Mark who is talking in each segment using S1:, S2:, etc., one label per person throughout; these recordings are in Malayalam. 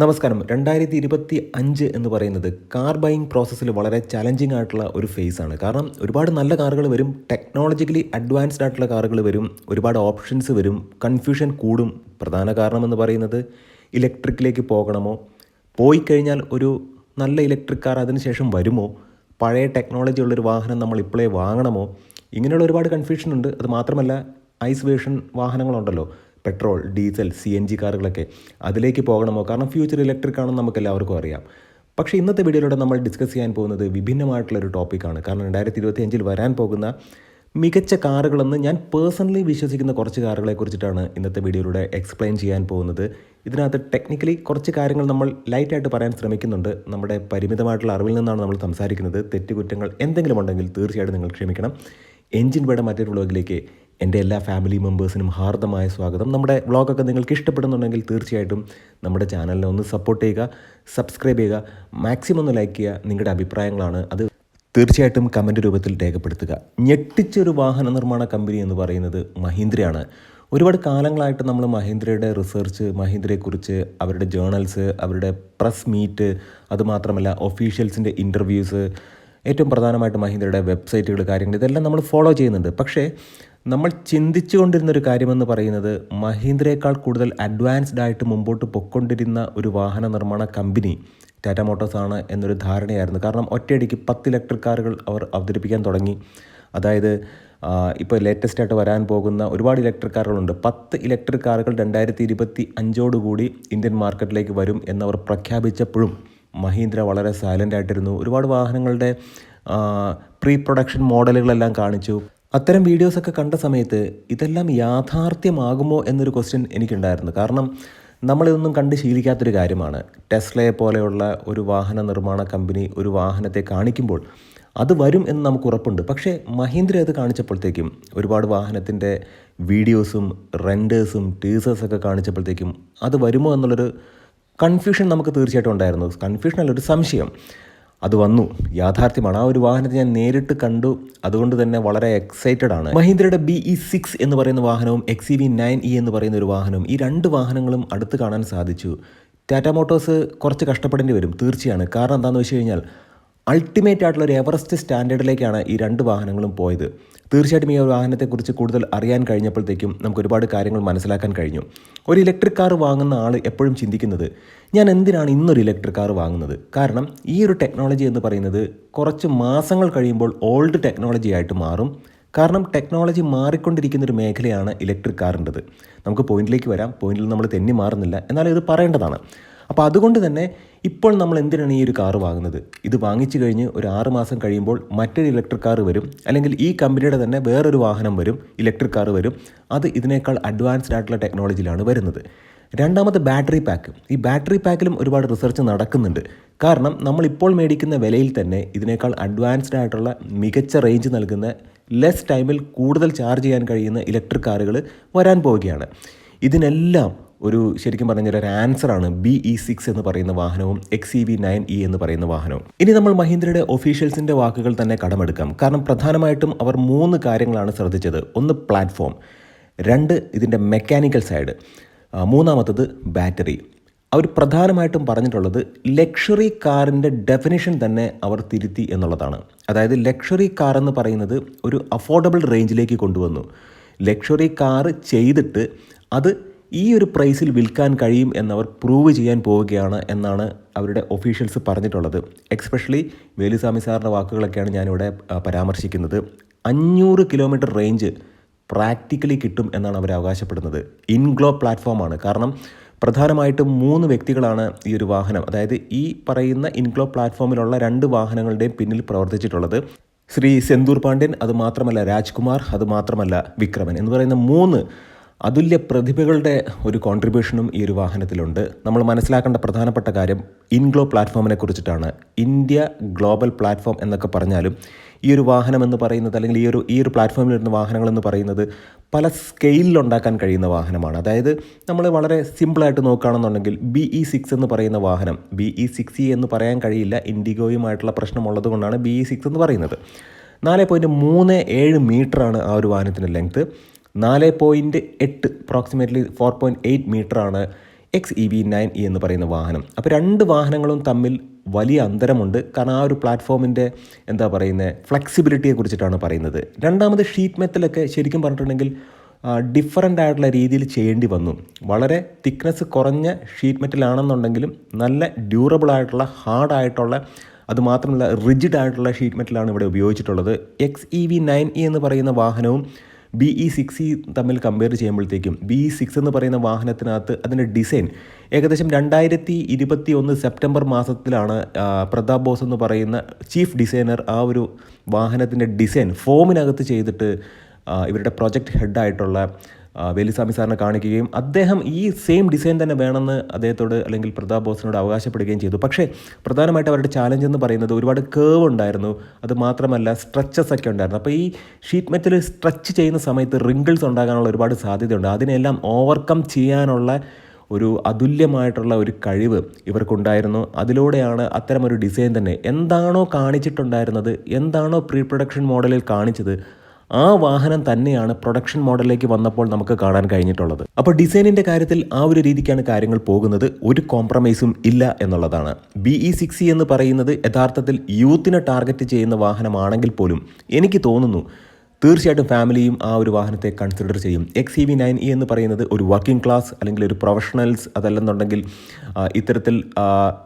S1: നമസ്കാരം. രണ്ടായിരത്തി ഇരുപത്തി അഞ്ച് എന്ന് പറയുന്നത് കാർ ബൈയിങ് പ്രോസസ്സിൽ വളരെ ചലഞ്ചിങ് ആയിട്ടുള്ള ഒരു ഫേസ് ആണ്. കാരണം ഒരുപാട് നല്ല കാറുകൾ വരും ടെക്നോളജിക്കലി അഡ്വാൻസ്ഡ് ആയിട്ടുള്ള കാറുകൾ വരും ഒരുപാട് ഓപ്ഷൻസ് വരും കൺഫ്യൂഷൻ കൂടും. പ്രധാന കാരണം എന്ന് പറയുന്നത് ഇലക്ട്രിക്കിലേക്ക് പോകണമോ പോയി കഴിഞ്ഞാൽ ഒരു നല്ല ഇലക്ട്രിക് കാർ അതിനുശേഷം വരുമോ പഴയ ടെക്നോളജി ഉള്ളൊരു വാഹനം നമ്മൾ ഇപ്പോഴേ വാങ്ങണമോ ഇങ്ങനെയുള്ള ഒരുപാട് കൺഫ്യൂഷൻ ഉണ്ട്. അത് മാത്രമല്ല ICE version വാഹനങ്ങളുണ്ടല്ലോ. Petrol diesel C N G കാറുകളൊക്കെ അതിലേക്ക് പോകണമോ? കാരണം ഫ്യൂച്ചർ ഇലക്ട്രിക് ആണെന്ന് നമുക്ക് എല്ലാവർക്കും അറിയാം. പക്ഷേ ഇന്നത്തെ വീഡിയോയിലൂടെ നമ്മൾ ഡിസ്കസ് ചെയ്യാൻ പോകുന്നത് വിഭിന്നമായിട്ടുള്ളൊരു ടോപ്പിക്കാണ്. കാരണം രണ്ടായിരത്തി ഇരുപത്തി അഞ്ചിൽ വരാൻ പോകുന്ന മികച്ച കാറുകളെന്ന് ഞാൻ പേഴ്സണലി വിശ്വസിക്കുന്ന കുറച്ച് കാറുകളെ കുറിച്ചിട്ടാണ് ഇന്നത്തെ വീഡിയോയിലൂടെ എക്സ്പ്ലെയിൻ ചെയ്യാൻ പോകുന്നത്. ഇതിനകത്ത് ടെക്നിക്കലി കുറച്ച് കാര്യങ്ങൾ നമ്മൾ ലൈറ്റായിട്ട് പറയാൻ ശ്രമിക്കുന്നുണ്ട്. നമ്മുടെ പരിമിതമായിട്ടുള്ള അറിവിൽ നിന്നാണ് നമ്മൾ സംസാരിക്കുന്നത്. തെറ്റുകുറ്റങ്ങൾ എന്തെങ്കിലും ഉണ്ടെങ്കിൽ തീർച്ചയായിട്ടും നിങ്ങൾ ക്ഷമിക്കണം. എഞ്ചിൻ ബേയുടെ മറ്റൊരു വ്ളോഗിലേക്ക് എന്റെ എല്ലാ ഫാമിലി മെമ്പേഴ്സിനും ഹാർദമായ സ്വാഗതം. നമ്മുടെ വ്ളോഗൊക്കെ നിങ്ങൾക്ക് ഇഷ്ടപ്പെടുന്നുണ്ടെങ്കിൽ തീർച്ചയായിട്ടും നമ്മുടെ ചാനലിനെ ഒന്ന് സപ്പോർട്ട് ചെയ്യുക സബ്സ്ക്രൈബ് ചെയ്യുക മാക്സിമം ഒന്ന് ലൈക്ക് ചെയ്യുക. നിങ്ങളുടെ അഭിപ്രായങ്ങളാണ് അത് തീർച്ചയായിട്ടും കമന്റ് രൂപത്തിൽ രേഖപ്പെടുത്തുക. ഞെട്ടിച്ചൊരു വാഹന നിർമ്മാണ കമ്പനി എന്ന് പറയുന്നത് മഹീന്ദ്രയാണ്. ഒരുപാട് കാലങ്ങളായിട്ട് നമ്മൾ മഹീന്ദ്രയുടെ റിസർച്ച് മഹീന്ദ്രയെക്കുറിച്ച് അവരുടെ ജേണൽസ് അവരുടെ പ്രസ് മീറ്റ് അതുമാത്രമല്ല ഒഫീഷ്യൽസിന്റെ ഇന്റർവ്യൂസ് ഏറ്റവും പ്രധാനമായിട്ട് മഹീന്ദ്രയുടെ വെബ്സൈറ്റുകൾ കാര്യങ്ങൾ ഇതെല്ലാം നമ്മൾ ഫോളോ ചെയ്യുന്നുണ്ട്. പക്ഷേ നമ്മൾ ചിന്തിച്ചു കൊണ്ടിരുന്ന ഒരു കാര്യമെന്ന് പറയുന്നത് മഹീന്ദ്രയേക്കാൾ കൂടുതൽ അഡ്വാൻസ്ഡ് ആയിട്ട് മുമ്പോട്ട് പൊക്കൊണ്ടിരുന്ന ഒരു വാഹന നിർമ്മാണ കമ്പനി ടാറ്റ മോട്ടോഴ്സ് ആണ് എന്നൊരു ധാരണയായിരുന്നു. കാരണം ഒറ്റയടിക്ക് പത്ത് ഇലക്ട്രിക് കാറുകൾ അവർ അവതരിപ്പിക്കാൻ തുടങ്ങി. അതായത് ഇപ്പോൾ ലേറ്റസ്റ്റ് ആയിട്ട് വരാൻ പോകുന്ന ഒരുപാട് ഇലക്ട്രിക് കാറുകളുണ്ട്. പത്ത് ഇലക്ട്രിക് കാറുകൾ രണ്ടായിരത്തി ഇരുപത്തി അഞ്ചോടുകൂടി ഇന്ത്യൻ മാർക്കറ്റിലേക്ക് വരും എന്നവർ പ്രഖ്യാപിച്ചപ്പോഴും മഹീന്ദ്ര വളരെ സൈലന്റ് ആയിട്ടിരുന്നു. ഒരുപാട് വാഹനങ്ങളുടെ പ്രീ പ്രൊഡക്ഷൻ മോഡലുകളെല്ലാം കാണിച്ചു. അത്തരം വീഡിയോസൊക്കെ കണ്ട സമയത്ത് ഇതെല്ലാം യാഥാർത്ഥ്യമാകുമോ എന്നൊരു ക്വസ്റ്റ്യൻ എനിക്കുണ്ടായിരുന്നു. കാരണം നമ്മളിതൊന്നും കണ്ട് ശീലിക്കാത്തൊരു കാര്യമാണ്. ടെസ്ലയെ പോലെയുള്ള ഒരു വാഹന നിർമ്മാണ കമ്പനി ഒരു വാഹനത്തെ കാണിക്കുമ്പോൾ അത് വരും എന്ന് നമുക്ക് ഉറപ്പുണ്ട്. പക്ഷേ മഹീന്ദ്ര അത് കാണിച്ചപ്പോഴത്തേക്കും ഒരുപാട് വാഹനത്തിന്റെ വീഡിയോസും റെൻഡേഴ്സും ടീസേഴ്സൊക്കെ കാണിച്ചപ്പോഴത്തേക്കും അത് വരുമോ എന്നുള്ളൊരു കൺഫ്യൂഷൻ നമുക്ക് തീർച്ചയായിട്ടും ഉണ്ടായിരുന്നു. കൺഫ്യൂഷൻ അല്ല ഒരു സംശയം. അത് വന്നു. യാഥാർത്ഥ്യമാണ്. ആ ഒരു വാഹനത്തെ ഞാൻ നേരിട്ട് കണ്ടു. അതുകൊണ്ട് തന്നെ വളരെ എക്സൈറ്റഡ് ആണ്. മഹീന്ദ്രയുടെ ബി ഇ സിക്സ് എന്ന് പറയുന്ന വാഹനവും X E V nine E എന്ന് പറയുന്ന ഒരു വാഹനവും ഈ രണ്ട് വാഹനങ്ങളും അടുത്ത് കാണാൻ സാധിച്ചു. ടാറ്റ മോട്ടോഴ്സ് കുറച്ച് കഷ്ടപ്പെടേണ്ടി വരും തീർച്ചയാണ്. കാരണം എന്താണെന്ന് വെച്ച് കഴിഞ്ഞാൽ അൾട്ടിമേറ്റ് ആയിട്ടുള്ള ഒരു എവറസ്റ്റ് സ്റ്റാൻഡേർഡിലേക്കാണ് ഈ രണ്ട് വാഹനങ്ങളും പോയത്. തീർച്ചയായിട്ടും ഈ ഒരു വാഹനത്തെക്കുറിച്ച് കൂടുതൽ അറിയാൻ കഴിഞ്ഞപ്പോഴത്തേക്കും നമുക്ക് ഒരുപാട് കാര്യങ്ങൾ മനസ്സിലാക്കാൻ കഴിഞ്ഞു. ഒരു ഇലക്ട്രിക് കാർ വാങ്ങുന്ന ആൾ എപ്പോഴും ചിന്തിക്കുന്നത് ഞാൻ എന്തിനാണ് ഇന്നൊരു ഇലക്ട്രിക് കാർ വാങ്ങുന്നത്? കാരണം ഈ ഒരു ടെക്നോളജി എന്ന് പറയുന്നത് കുറച്ച് മാസങ്ങൾ കഴിയുമ്പോൾ ഓൾഡ് ടെക്നോളജി ആയിട്ട് മാറും. കാരണം ടെക്നോളജി മാറിക്കൊണ്ടിരിക്കുന്ന ഒരു മേഖലയാണ് ഇലക്ട്രിക് കാറിന്റെത് നമുക്ക് പോയിന്റിലേക്ക് വരാം. പോയിന്റിൽ നമ്മൾ തെന്നി മാറുന്നില്ല. എന്നാലും ഇത് പറയേണ്ടതാണ്. അപ്പോൾ അതുകൊണ്ട് തന്നെ ഇപ്പോൾ നമ്മൾ എന്തിനാണ് ഈ ഒരു കാർ വാങ്ങുന്നത്? ഇത് വാങ്ങിച്ചു കഴിഞ്ഞ് ഒരു ആറ് മാസം കഴിയുമ്പോൾ മറ്റൊരു ഇലക്ട്രിക് കാർ വരും. അല്ലെങ്കിൽ ഈ കമ്പനിയുടെ തന്നെ വേറൊരു വാഹനം വരും. ഇലക്ട്രിക് കാർ വരും. അത് ഇതിനേക്കാൾ അഡ്വാൻസ്ഡ് ആയിട്ടുള്ള ടെക്നോളജിയിലാണ് വരുന്നത്. രണ്ടാമത് ബാറ്ററി പാക്ക് ഈ ബാറ്ററി പാക്കിലും ഒരുപാട് റിസർച്ച് നടക്കുന്നുണ്ട്. കാരണം നമ്മളിപ്പോൾ മേടിക്കുന്ന വിലയിൽ തന്നെ ഇതിനേക്കാൾ അഡ്വാൻസ്ഡ് ആയിട്ടുള്ള മികച്ച റേഞ്ച് നൽകുന്ന ലെസ് ടൈമിൽ കൂടുതൽ ചാർജ് ചെയ്യാൻ കഴിയുന്ന ഇലക്ട്രിക് കാറുകൾ വരാൻ പോവുകയാണ്. ഇതിനെല്ലാം ഒരു ശരിക്കും പറഞ്ഞാൽ ഒരു ആൻസറാണ് ബി ഇ സിക്സ് എന്ന് പറയുന്ന വാഹനവും X E V nine E എന്ന് പറയുന്ന വാഹനവും. ഇനി നമ്മൾ മഹീന്ദ്രയുടെ ഒഫീഷ്യൽസിന്റെ വാക്കുകൾ തന്നെ കടമെടുക്കാം. കാരണം പ്രധാനമായിട്ടും അവർ മൂന്ന് കാര്യങ്ങളാണ് ശ്രദ്ധിച്ചത്. ഒന്ന് പ്ലാറ്റ്ഫോം രണ്ട് ഇതിന്റെ മെക്കാനിക്കൽ സൈഡ് മൂന്നാമത്തത് ബാറ്ററി അവർ പ്രധാനമായിട്ടും പറഞ്ഞിട്ടുള്ളത് ലക്ഷറി കാറിന്റെ ഡെഫിനിഷൻ തന്നെ അവർ തിരുത്തി എന്നുള്ളതാണ്. അതായത് ലക്ഷറി കാർ എന്ന് പറയുന്നത് ഒരു അഫോർഡബിൾ റേഞ്ചിലേക്ക് കൊണ്ടുവന്നു. ലക്ഷറി കാർ ചെയ്തിട്ട് അത് ഈ ഒരു പ്രൈസിൽ വിൽക്കാൻ കഴിയും എന്നവർ പ്രൂവ് ചെയ്യാൻ പോവുകയാണ് എന്നാണ് അവരുടെ ഒഫീഷ്യൽസ് പറഞ്ഞിട്ടുള്ളത്. എക്സ്പെഷ്യലി വേലുസ്വാമി സാറിന്റെ വാക്കുകളൊക്കെയാണ് ഞാനിവിടെ പരാമർശിക്കുന്നത്. അഞ്ഞൂറ് കിലോമീറ്റർ റേഞ്ച് പ്രാക്ടിക്കലി കിട്ടും എന്നാണ് അവർ അവകാശപ്പെടുന്നത്. ഇൻഗ്ലോ പ്ലാറ്റ്ഫോമാണ് കാരണം പ്രധാനമായിട്ടും മൂന്ന് വ്യക്തികളാണ് ഈ ഒരു വാഹനം അതായത് ഈ പറയുന്ന ഇൻഗ്ലോ പ്ലാറ്റ്ഫോമിലുള്ള രണ്ട് വാഹനങ്ങളുടെയും പിന്നിൽ പ്രവർത്തിച്ചിട്ടുള്ളത്. ശ്രീ സെന്തൂർ പാണ്ഡ്യൻ അതുമാത്രമല്ല രാജ്കുമാർ അതുമാത്രമല്ല വിക്രമൻ എന്ന് പറയുന്ന മൂന്ന് അതുല്യ പ്രതിഭകളുടെ ഒരു കോൺട്രിബ്യൂഷനും ഈ ഒരു വാഹനത്തിലുണ്ട്. നമ്മൾ മനസ്സിലാക്കേണ്ട പ്രധാനപ്പെട്ട കാര്യം ഇൻഗ്ലോ പ്ലാറ്റ്ഫോമിനെ കുറിച്ചിട്ടാണ്. ഇന്ത്യ ഗ്ലോബൽ പ്ലാറ്റ്ഫോം എന്നൊക്കെ പറഞ്ഞാലും ഈ ഒരു വാഹനം എന്ന് പറയുന്നത് അല്ലെങ്കിൽ ഈ ഒരു ഈ ഒരു പ്ലാറ്റ്ഫോമിൽ വരുന്ന വാഹനങ്ങൾ എന്ന് പറയുന്നത് പല സ്കെയിലിൽ ഉണ്ടാക്കാൻ കഴിയുന്ന വാഹനമാണ്. അതായത് നമ്മൾ വളരെ സിമ്പിളായിട്ട് നോക്കുകയാണെന്നുണ്ടെങ്കിൽ ബി ഇ സിക്സ് എന്ന് പറയുന്ന വാഹനം ബി ഇ സിക്സ് ഇ എന്ന് പറയാൻ കഴിയില്ല. ഇൻഡിഗോയുമായിട്ടുള്ള പ്രശ്നമുള്ളത് കൊണ്ടാണ് ബി ഇ സിക്സ് എന്ന് പറയുന്നത്. നാല് പോയിന്റ് മൂന്ന് ഏഴ് മീറ്ററാണ് ആ ഒരു വാഹനത്തിന്റെ ലെങ്ത്ത് നാല് പോയിന്റ് എട്ട് അപ്രോക്സിമേറ്റ്ലി ഫോർ പോയിന്റ് എയ്റ്റ് മീറ്ററാണ് X E V nine E എന്ന് പറയുന്ന വാഹനം. അപ്പോൾ രണ്ട് വാഹനങ്ങളും തമ്മിൽ വലിയ അന്തരമുണ്ട്. കാരണം ആ ഒരു പ്ലാറ്റ്ഫോമിന്റെ എന്താ പറയുന്നത് ഫ്ലെക്സിബിലിറ്റിയെ കുറിച്ചിട്ടാണ് പറയുന്നത്. രണ്ടാമത് ഷീറ്റ് മെത്തലൊക്കെ ശരിക്കും പറഞ്ഞിട്ടുണ്ടെങ്കിൽ ഡിഫറന്റ് ആയിട്ടുള്ള രീതിയിൽ ചെയ്യേണ്ടി വന്നു. വളരെ തിക്നെസ് കുറഞ്ഞ ഷീറ്റ് മെറ്റലാണെന്നുണ്ടെങ്കിലും നല്ല ഡ്യൂറബിൾ ആയിട്ടുള്ള ഹാർഡ് ആയിട്ടുള്ള അതുമാത്രമല്ല റിജിഡ് ആയിട്ടുള്ള ഷീറ്റ് മെറ്റലാണ് ഇവിടെ ഉപയോഗിച്ചിട്ടുള്ളത്. X E V nine E എന്ന് പറയുന്ന വാഹനവും ബി ഇ സിക്സ് തമ്മിൽ കമ്പയർ ചെയ്യുമ്പോഴത്തേക്കും ബി ഇ സിക്സ് എന്ന് പറയുന്ന വാഹനത്തിനകത്ത് അതിന്റെ ഡിസൈൻ ഏകദേശം രണ്ടായിരത്തി ഇരുപത്തി ഒന്ന് സെപ്റ്റംബർ മാസത്തിലാണ് പ്രതാപ് ബോസ് എന്ന് പറയുന്ന ചീഫ് ഡിസൈനർ ആ ഒരു വാഹനത്തിന്റെ ഡിസൈൻ ഫോമിനകത്ത് ചെയ്തിട്ട് ഇവരുടെ പ്രൊജക്ട് ഹെഡായിട്ടുള്ള വേലുസ്വാമി സാറിനെ കാണിക്കുകയും അദ്ദേഹം ഈ സെയിം ഡിസൈൻ തന്നെ വേണമെന്ന് അദ്ദേഹത്തോട് അല്ലെങ്കിൽ പ്രതാപ് ബോസിനോട് അവകാശപ്പെടുകയും ചെയ്തു. പക്ഷേ പ്രധാനമായിട്ട് അവരുടെ ചാലഞ്ച് എന്ന് പറയുന്നത് ഒരുപാട് കേവ് ഉണ്ടായിരുന്നു. അത് മാത്രമല്ല സ്ട്രെച്ചസ് ഒക്കെ ഉണ്ടായിരുന്നു. അപ്പോൾ ഈ ഷീറ്റ് മെറ്റൽ സ്ട്രെച്ച് ചെയ്യുന്ന സമയത്ത് റിങ്കിൾസ് ഉണ്ടാകാനുള്ള ഒരുപാട് സാധ്യതയുണ്ട്. അതിനെല്ലാം ഓവർകം ചെയ്യാനുള്ള ഒരു അതുല്യമായിട്ടുള്ള ഒരു കഴിവ് ഇവർക്കുണ്ടായിരുന്നു. അതിലൂടെയാണ് അത്തരമൊരു ഡിസൈൻ തന്നെ. എന്താണോ കാണിച്ചിട്ടുണ്ടായിരുന്നത് എന്താണോ പ്രീ പ്രൊഡക്ഷൻ മോഡലിൽ കാണിച്ചത് ആ വാഹനം തന്നെയാണ് പ്രൊഡക്ഷൻ മോഡലിലേക്ക് വന്നപ്പോൾ നമുക്ക് കാണാൻ കഴിഞ്ഞിട്ടുള്ളത്. അപ്പോൾ ഡിസൈനിന്റെ കാര്യത്തിൽ ആ ഒരു രീതിക്കാണ് കാര്യങ്ങൾ പോകുന്നത്. ഒരു കോംപ്രമൈസും ഇല്ല എന്നുള്ളതാണ്. ബി ഇ സിക്സ് എന്ന് പറയുന്നത് യഥാർത്ഥത്തിൽ യൂത്തിനെ ടാർഗറ്റ് ചെയ്യുന്ന വാഹനമാണെങ്കിൽ പോലും എനിക്ക് തോന്നുന്നു തീർച്ചയായിട്ടും ഫാമിലിയും ആ ഒരു വാഹനത്തെ കൺസിഡർ ചെയ്യും. X E V nine E എന്ന് പറയുന്നത് ഒരു വർക്കിംഗ് ക്ലാസ് അല്ലെങ്കിൽ ഒരു പ്രൊഫഷണൽസ് അതല്ലെന്നുണ്ടെങ്കിൽ ഇത്തരത്തിൽ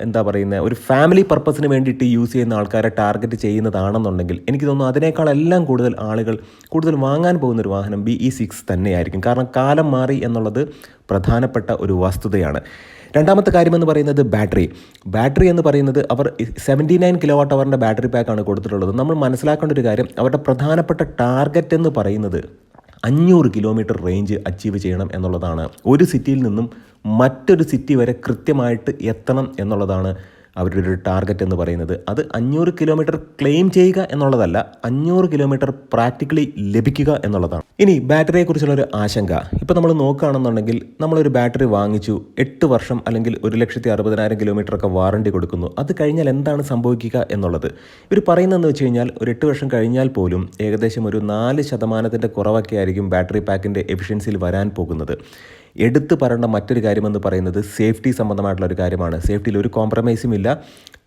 S1: എന്താ പറയുന്നത് ഒരു ഫാമിലി പർപ്പസിന് വേണ്ടിയിട്ട് യൂസ് ചെയ്യുന്ന ആൾക്കാരെ ടാർഗറ്റ് ചെയ്യുന്നതാണെന്നുണ്ടെങ്കിൽ എനിക്ക് തോന്നുന്നു അതിനേക്കാളെല്ലാം കൂടുതൽ ആളുകൾ കൂടുതൽ വാങ്ങാൻ പോകുന്ന ഒരു വാഹനം ബി ഇ സിക്സ് തന്നെയായിരിക്കും. കാരണം കാലം മാറി എന്നുള്ളത് പ്രധാനപ്പെട്ട ഒരു വസ്തുതയാണ്. രണ്ടാമത്തെ കാര്യമെന്ന് പറയുന്നത് ബാറ്ററി. ബാറ്ററി എന്ന് പറയുന്നത് അവർ സെവന്റി നയൻ കിലോ വാട്ട് അവറിന്റെ ബാറ്ററി പാക്കാണ് കൊടുത്തിട്ടുള്ളത്. നമ്മൾ മനസ്സിലാക്കേണ്ട ഒരു കാര്യം അവരുടെ പ്രധാനപ്പെട്ട ടാർഗറ്റ് എന്ന് പറയുന്നത് അഞ്ഞൂറ് കിലോമീറ്റർ റേഞ്ച് അച്ചീവ് ചെയ്യണം എന്നുള്ളതാണ്. ഒരു സിറ്റിയിൽ നിന്നും മറ്റൊരു സിറ്റി വരെ കൃത്യമായിട്ട് എത്തണം എന്നുള്ളതാണ് അവരുടെ ഒരു ടാർഗറ്റ് എന്ന് പറയുന്നത്. അത് അഞ്ഞൂറ് കിലോമീറ്റർ ക്ലെയിം ചെയ്യുക എന്നുള്ളതല്ല അഞ്ഞൂറ് കിലോമീറ്റർ പ്രാക്ടിക്കലി ലഭിക്കുക എന്നുള്ളതാണ്. ഇനി ബാറ്ററിയെക്കുറിച്ചുള്ള ഒരു ആശങ്ക. ഇപ്പോൾ നമ്മൾ നോക്കുകയാണെന്നുണ്ടെങ്കിൽ നമ്മളൊരു ബാറ്ററി വാങ്ങിച്ചു എട്ട് വർഷം അല്ലെങ്കിൽ ഒരു ലക്ഷത്തി അറുപതിനായിരം കിലോമീറ്റർ ഒക്കെ വാറണ്ടി കൊടുക്കുന്നു. അത് കഴിഞ്ഞാൽ എന്താണ് സംഭവിക്കുക എന്നുള്ളത്? ഇവർ പറയുന്നതെന്ന് വെച്ച് കഴിഞ്ഞാൽ ഒരു എട്ട് വർഷം കഴിഞ്ഞാൽ പോലും ഏകദേശം ഒരു നാല് ശതമാനത്തിന്റെ കുറവൊക്കെ ആയിരിക്കും ബാറ്ററി പാക്കിന്റെ എഫിഷ്യൻസിയിൽ വരാൻ പോകുന്നത്. എടുത്തു പറയേണ്ട മറ്റൊരു കാര്യമെന്ന് പറയുന്നത് സേഫ്റ്റി സംബന്ധമായിട്ടുള്ള ഒരു കാര്യമാണ്. സേഫ്റ്റിയിൽ ഒരു കോംപ്രമൈസും ഇല്ല.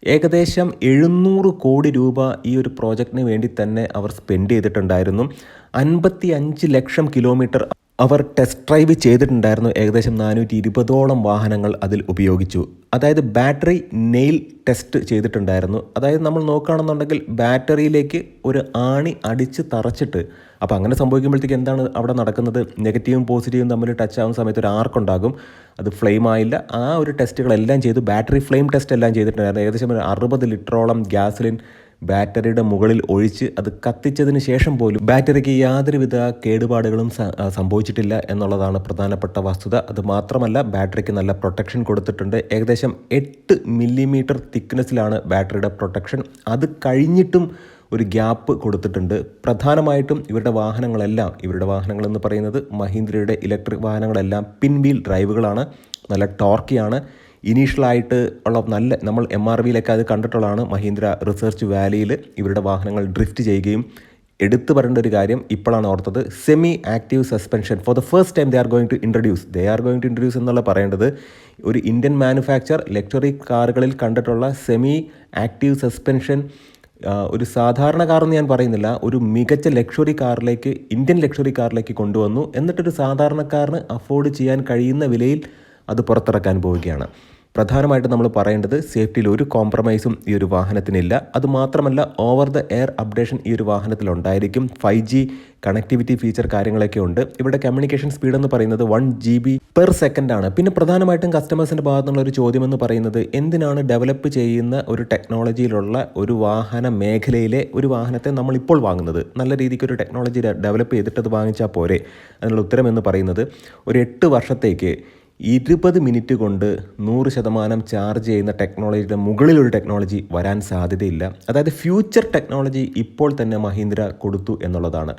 S1: ഏകദേശം എഴുന്നൂറ് കോടി രൂപ ഈ ഒരു പ്രോജക്റ്റിന് വേണ്ടി തന്നെ അവർ സ്പെൻഡ് ചെയ്തിട്ടുണ്ടായിരുന്നു. അൻപത്തി അഞ്ച് ലക്ഷം കിലോമീറ്റർ അവർ ടെസ്റ്റ് ഡ്രൈവ് ചെയ്തിട്ടുണ്ടായിരുന്നു. ഏകദേശം നാനൂറ്റി ഇരുപതോളം വാഹനങ്ങൾ അതിൽ ഉപയോഗിച്ചു. അതായത് ബാറ്ററി നെയിൽ ടെസ്റ്റ് ചെയ്തിട്ടുണ്ടായിരുന്നു. അതായത് നമ്മൾ നോക്കുകയാണെന്നുണ്ടെങ്കിൽ ബാറ്ററിയിലേക്ക് ഒരു ആണി അടിച്ച് തറച്ചിട്ട് അപ്പോൾ അങ്ങനെ സംഭവിക്കുമ്പോഴത്തേക്ക് എന്താണ് അവിടെ നടക്കുന്നത്? നെഗറ്റീവും പോസിറ്റീവും തമ്മിൽ ടച്ച് ആവുന്ന സമയത്ത് ഒരു ആർക്കുണ്ടാകും അത് ഫ്ലെയിം ആയില്ല. ആ ഒരു ടെസ്റ്റുകളെല്ലാം ചെയ്തു. ബാറ്ററി ഫ്ലെയിം ടെസ്റ്റ് എല്ലാം ചെയ്തിട്ടുണ്ടായിരുന്നു ഏകദേശം ഒരു അറുപത് ലിറ്ററോളം ഗ്യാസിലിൻ ബാറ്ററിയുടെ മുകളിൽ ഒഴിച്ച് അത് കത്തിച്ചതിന് ശേഷം പോലും ബാറ്ററിക്ക് യാതൊരുവിധ കേടുപാടുകളും സംഭവിച്ചിട്ടില്ല എന്നുള്ളതാണ് പ്രധാനപ്പെട്ട വസ്തുത. അത് മാത്രമല്ല ബാറ്ററിക്ക് നല്ല പ്രൊട്ടക്ഷൻ കൊടുത്തിട്ടുണ്ട്. ഏകദേശം എട്ട് മില്ലിമീറ്റർ തിക്നെസ്സിലാണ് ബാറ്ററിയുടെ പ്രൊട്ടക്ഷൻ അത് കഴിഞ്ഞിട്ടും ഒരു ഗ്യാപ്പ് കൊടുത്തിട്ടുണ്ട്. പ്രധാനമായിട്ടും ഇവരുടെ വാഹനങ്ങളെല്ലാം ഇവരുടെ വാഹനങ്ങൾ എന്ന് പറയുന്നത് മഹീന്ദ്രയുടെ ഇലക്ട്രിക് വാഹനങ്ങളെല്ലാം പിൻ വീൽ ഡ്രൈവുകളാണ്. നല്ല ടോർക്കിയാണ്. ഇനീഷ്യലായിട്ട് ഉള്ള നല്ല നമ്മൾ എം ആർ വിയിലൊക്കെ അത് കണ്ടിട്ടുള്ളതാണ്. മഹീന്ദ്ര റിസർച്ച് വാലിയിൽ ഇവരുടെ വാഹനങ്ങൾ ഡ്രിഫ്റ്റ് ചെയ്യുകയും എടുത്തു പറയേണ്ട ഒരു കാര്യം ഇപ്പോഴാണ് ഓർത്തത്. Semi active suspension. For the first time they are going to introduce they are going to introduce എന്നുള്ള പറയേണ്ടത് ഒരു ഇന്ത്യൻ മാനുഫാക്ചർ ലക്ഷറി കാറുകളിൽ കണ്ടിട്ടുള്ള സെമി ആക്റ്റീവ് സസ്പെൻഷൻ ഒരു സാധാരണ കാറെന്ന് ഞാൻ പറയുന്നില്ല. ഒരു മികച്ച ലക്ഷറി കാറിലേക്ക് ഇന്ത്യൻ ലക്ഷറി കാറിലേക്ക് കൊണ്ടുവന്നു. എന്നിട്ടൊരു സാധാരണക്കാരന് അഫോർഡ് ചെയ്യാൻ കഴിയുന്ന വിലയിൽ അത് പുറത്തിറക്കാൻ പോവുകയാണ്. പ്രധാനമായിട്ടും നമ്മൾ പറയേണ്ടത് സേഫ്റ്റിയിൽ ഒരു കോംപ്രമൈസും ഈ ഒരു വാഹനത്തിനില്ല. അതുമാത്രമല്ല ഓവർ ദ എയർ അപ്ഡേഷൻ ഈ ഒരു വാഹനത്തിൽ ഉണ്ടായിരിക്കും ഫൈവ് ജി കണക്ടിവിറ്റി ഫീച്ചർ കാര്യങ്ങളൊക്കെ ഉണ്ട്. ഇവിടെ കമ്മ്യൂണിക്കേഷൻ സ്പീഡ് എന്ന് പറയുന്നത് one G B per second ആണ്. പിന്നെ പ്രധാനമായിട്ടും കസ്റ്റമേഴ്സിന്റെ ഭാഗത്തു നിന്നുള്ള ഒരു ചോദ്യം എന്ന് പറയുന്നത് എന്തിനാണ് ഡെവലപ്പ് ചെയ്യുന്ന ഒരു ടെക്നോളജിയിലുള്ള ഒരു വാഹന മേഖലയിലെ ഒരു വാഹനത്തെ നമ്മൾ ഇപ്പോൾ വാങ്ങുന്നത്? നല്ല രീതിക്ക് ഒരു ടെക്നോളജി ഡെവലപ്പ് ചെയ്തിട്ട് അത് വാങ്ങിച്ചാൽ പോരെ അതിനുള്ള ഉത്തരം എന്ന് പറയുന്നത് ഒരു എട്ട് വർഷത്തേക്ക് ഇരുപത് മിനിറ്റ് കൊണ്ട് നൂറ് ശതമാനം ചാർജ് ചെയ്യുന്ന ടെക്നോളജിയുടെ മുകളിലൊരു ടെക്നോളജി വരാൻ സാധ്യതയില്ല. അതായത് ഫ്യൂച്ചർ ടെക്നോളജി ഇപ്പോൾ തന്നെ മഹീന്ദ്ര കൊടുത്തു എന്നുള്ളതാണ്.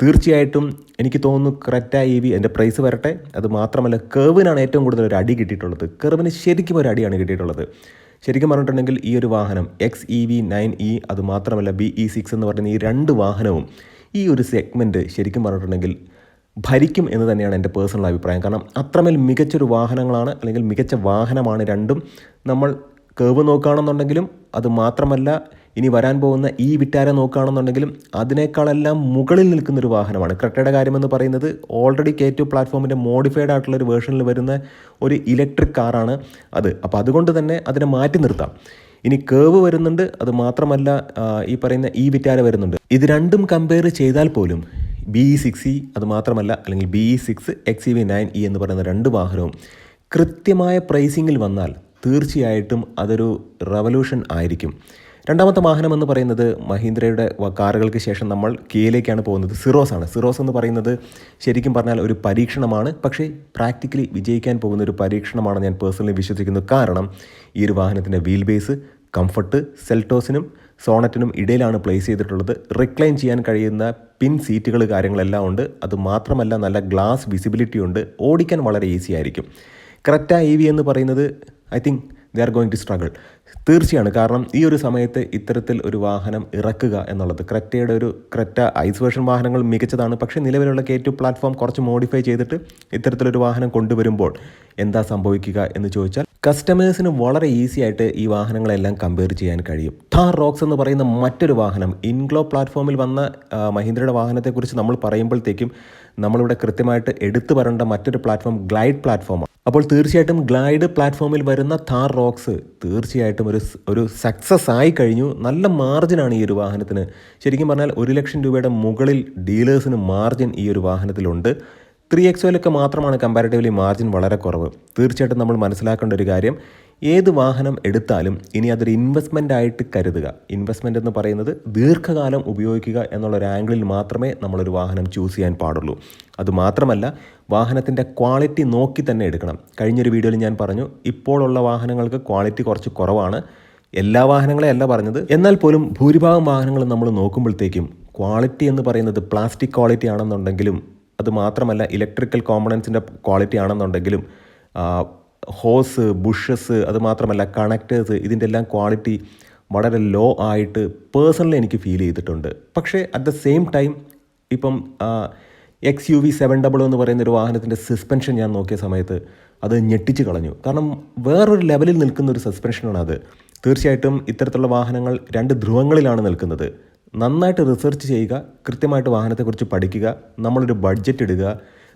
S1: തീർച്ചയായിട്ടും എനിക്ക് തോന്നുന്നു ക്രെറ്റ ഇ വി എന്റെ പ്രൈസ് വരട്ടെ. അത് മാത്രമല്ല കർവിനാണ് ഏറ്റവും കൂടുതൽ ഒരു അടി കിട്ടിയിട്ടുള്ളത്. കർവിന് ശരിക്കും ഒരു അടിയാണ് കിട്ടിയിട്ടുള്ളത്. ശരിക്കും പറഞ്ഞിട്ടുണ്ടെങ്കിൽ ഈ ഒരു വാഹനം X E V nine E അത് മാത്രമല്ല ബി ഇ സിക്സ് എന്ന് പറയുന്ന ഈ രണ്ട് വാഹനവും ഈ ഒരു സെഗ്മെന്റ് ശരിക്കും പറഞ്ഞിട്ടുണ്ടെങ്കിൽ ഭരിക്കും എന്ന് തന്നെയാണ് എന്റെ പേഴ്സണൽ അഭിപ്രായം. കാരണം അത്രമേൽ മികച്ചൊരു വാഹനങ്ങളാണ് അല്ലെങ്കിൽ മികച്ച വാഹനമാണ് രണ്ടും നമ്മൾ കേവ് നോക്കുകയാണെന്നുണ്ടെങ്കിലും അത് മാത്രമല്ല ഇനി വരാൻ പോകുന്ന ഈ വിറ്റാര നോക്കുകയാണെന്നുണ്ടെങ്കിലും അതിനേക്കാളെല്ലാം മുകളിൽ നിൽക്കുന്നൊരു വാഹനമാണ്. ക്രെട്ടയുടെ കാര്യമെന്ന് പറയുന്നത് ഓൾറെഡി കെ ടു പ്ലാറ്റ്ഫോമിന്റെ മോഡിഫൈഡ് ആയിട്ടുള്ള ഒരു വേർഷനിൽ വരുന്ന ഒരു ഇലക്ട്രിക് കാറാണ് അത്. അപ്പോൾ അതുകൊണ്ട് തന്നെ അതിനെ മാറ്റി നിർത്താം. ഇനി കേവ് വരുന്നുണ്ട് അത് മാത്രമല്ല ഈ പറയുന്ന ഈ വിറ്റാര വരുന്നുണ്ട്. ഇത് രണ്ടും കമ്പയർ ചെയ്താൽ പോലും ബി ഇ സിക്സ് ഇ അത് മാത്രമല്ല അല്ലെങ്കിൽ B E six X E V nine E എന്ന് പറയുന്ന രണ്ട് വാഹനവും കൃത്യമായ പ്രൈസിങ്ങിൽ വന്നാൽ തീർച്ചയായിട്ടും അതൊരു റവല്യൂഷൻ ആയിരിക്കും. രണ്ടാമത്തെ വാഹനം എന്ന് പറയുന്നത് മഹീന്ദ്രയുടെ കാറുകൾക്ക് ശേഷം നമ്മൾ കിയയിലേക്കാണ് പോകുന്നത്. സിറോസ് ആണ്. സിറോസ് എന്ന് പറയുന്നത് ശരിക്കും പറഞ്ഞാൽ ഒരു പരീക്ഷണമാണ്. പക്ഷേ പ്രാക്ടിക്കലി വിജയിക്കാൻ പോകുന്ന ഒരു പരീക്ഷണമാണ് ഞാൻ പേഴ്സണലി വിശ്വസിക്കുന്നത് കാരണം ഈ ഒരു വാഹനത്തിന്റെ വീൽ ബേസ് കംഫർട്ട് സെൽറ്റോസിനും സോണറ്റിനും ഇടയിലാണ് പ്ലേസ് ചെയ്തിട്ടുള്ളത്. റിക്ലൈൻ ചെയ്യാൻ കഴിയുന്ന പിൻ സീറ്റുകൾ കാര്യങ്ങളെല്ലാം ഉണ്ട്. അത് മാത്രമല്ല നല്ല ഗ്ലാസ് വിസിബിലിറ്റി ഉണ്ട്. ഓടിക്കാൻ വളരെ ഈസി ആയിരിക്കും. ക്രെറ്റ ഇ വി എന്ന് പറയുന്നത് I think they are going to struggle തീർച്ചയാണ്. കാരണം ഈ ഒരു സമയത്ത് ഇത്തരത്തിൽ ഒരു വാഹനം ഇറക്കുക എന്നുള്ളത് ക്രെറ്റയുടെ ഒരു ക്രെറ്റ ഐസ് വേർഷൻ വാഹനങ്ങൾ മികച്ചതാണ്. പക്ഷേ നിലവിലുള്ള കെ ടു പ്ലാറ്റ്ഫോം കുറച്ച് മോഡിഫൈ ചെയ്തിട്ട് ഇത്തരത്തിലൊരു വാഹനം കൊണ്ടുവരുമ്പോൾ എന്താ സംഭവിക്കുക എന്ന് ചോദിച്ചാൽ കസ്റ്റമേഴ്സിന് വളരെ ഈസി ആയിട്ട് ഈ വാഹനങ്ങളെല്ലാം കമ്പയർ ചെയ്യാൻ കഴിയും. ഥാർ റോക്സ് എന്ന് പറയുന്ന മറ്റൊരു വാഹനം ഇൻഗ്ലോ പ്ലാറ്റ്ഫോമിൽ വന്ന മഹീന്ദ്രയുടെ വാഹനത്തെക്കുറിച്ച് നമ്മൾ പറയുമ്പോഴത്തേക്കും നമ്മളിവിടെ കൃത്യമായിട്ട് എടുത്തു പറയേണ്ട മറ്റൊരു പ്ലാറ്റ്ഫോം ഗ്ലൈഡ് പ്ലാറ്റ്ഫോമാണ് അപ്പോൾ തീർച്ചയായിട്ടും ഗ്ലൈഡ് പ്ലാറ്റ്ഫോമിൽ വരുന്ന താർ റോക്സ് തീർച്ചയായിട്ടും ഒരു ഒരു സക്സസ് ആയി കഴിഞ്ഞു. നല്ല മാർജിനാണ് ഈ ഒരു വാഹനത്തിന്. ശരിക്കും പറഞ്ഞാൽ ഒരു ലക്ഷം രൂപയുടെ മുകളിൽ ഡീലേഴ്സിന് മാർജിൻ ഈ ഒരു വാഹനത്തിലുണ്ട്. ത്രീ എക്സോയിലൊക്കെ മാത്രമാണ് കമ്പാരിറ്റീവ്ലി മാർജിൻ വളരെ കുറവ്. തീർച്ചയായിട്ടും നമ്മൾ മനസ്സിലാക്കേണ്ട ഒരു കാര്യം ഏത് വാഹനം എടുത്താലും ഇനി അതൊരു ഇൻവെസ്റ്റ്മെന്റ് ആയിട്ട് കരുതുക. ഇൻവെസ്റ്റ്മെന്റ് എന്ന് പറയുന്നത് ദീർഘകാലം ഉപയോഗിക്കുക എന്നുള്ള ഒരു ആംഗിളിൽ മാത്രമേ നമ്മളൊരു വാഹനം ചൂസ് ചെയ്യാൻ പാടുള്ളൂ. അതുമാത്രമല്ല വാഹനത്തിന്റെ ക്വാളിറ്റി നോക്കി തന്നെ എടുക്കണം. കഴിഞ്ഞൊരു വീഡിയോയിൽ ഞാൻ പറഞ്ഞു ഇപ്പോഴുള്ള വാഹനങ്ങൾക്ക് ക്വാളിറ്റി കുറച്ച് കുറവാണ്. എല്ലാ വാഹനങ്ങളെയും അല്ല പറഞ്ഞത്. എന്നാൽ പോലും ഭൂരിഭാഗം വാഹനങ്ങൾ നമ്മൾ നോക്കുമ്പോഴത്തേക്കും ക്വാളിറ്റി എന്ന് പറയുന്നത് പ്ലാസ്റ്റിക് ക്വാളിറ്റി ആണെന്നുണ്ടെങ്കിലും അത് മാത്രമല്ല ഇലക്ട്രിക്കൽ കോമ്പണൻസിന്റെ ക്വാളിറ്റി ആണെന്നുണ്ടെങ്കിലും ഹോസ് ബുഷസ് അതുമാത്രമല്ല കണക്റ്റേഴ്സ് ഇതിന്റെ എല്ലാം ക്വാളിറ്റി വളരെ ലോ ആയിട്ട് പേഴ്സണലി എനിക്ക് ഫീൽ ചെയ്തിട്ടുണ്ട്. പക്ഷേ അറ്റ് ദ സെയിം ടൈം ഇപ്പം X U V seven double എന്ന് പറയുന്ന ഒരു വാഹനത്തിന്റെ സസ്പെൻഷൻ ഞാൻ നോക്കിയ സമയത്ത് അത് ഞെട്ടിച്ച് കളഞ്ഞു. കാരണം വേറൊരു ലെവലിൽ നിൽക്കുന്ന ഒരു സസ്പെൻഷനാണ് അത്. തീർച്ചയായിട്ടും ഇത്തരത്തിലുള്ള വാഹനങ്ങൾ രണ്ട് ധ്രുവങ്ങളിലാണ് നിൽക്കുന്നത്. നന്നായിട്ട് റിസർച്ച് ചെയ്യുക കൃത്യമായിട്ട് വാഹനത്തെക്കുറിച്ച് പഠിക്കുക നമ്മളൊരു ബഡ്ജറ്റ് ഇടുക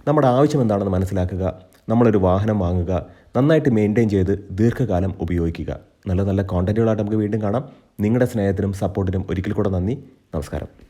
S1: നമ്മുടെ ആവശ്യം എന്താണെന്ന് മനസ്സിലാക്കുക നമ്മളൊരു വാഹനം വാങ്ങുക നന്നായിട്ട് മെയിന്റെയിൻ ചെയ്ത് ദീർഘകാലം ഉപയോഗിക്കുക. നല്ല നല്ല കോണ്ടന്റുകളായിട്ട് നമുക്ക് വീണ്ടും കാണാം. നിങ്ങളുടെ സ്നേഹത്തിനും സപ്പോർട്ടിനും ഒരിക്കൽ കൂടെ നന്ദി. നമസ്കാരം.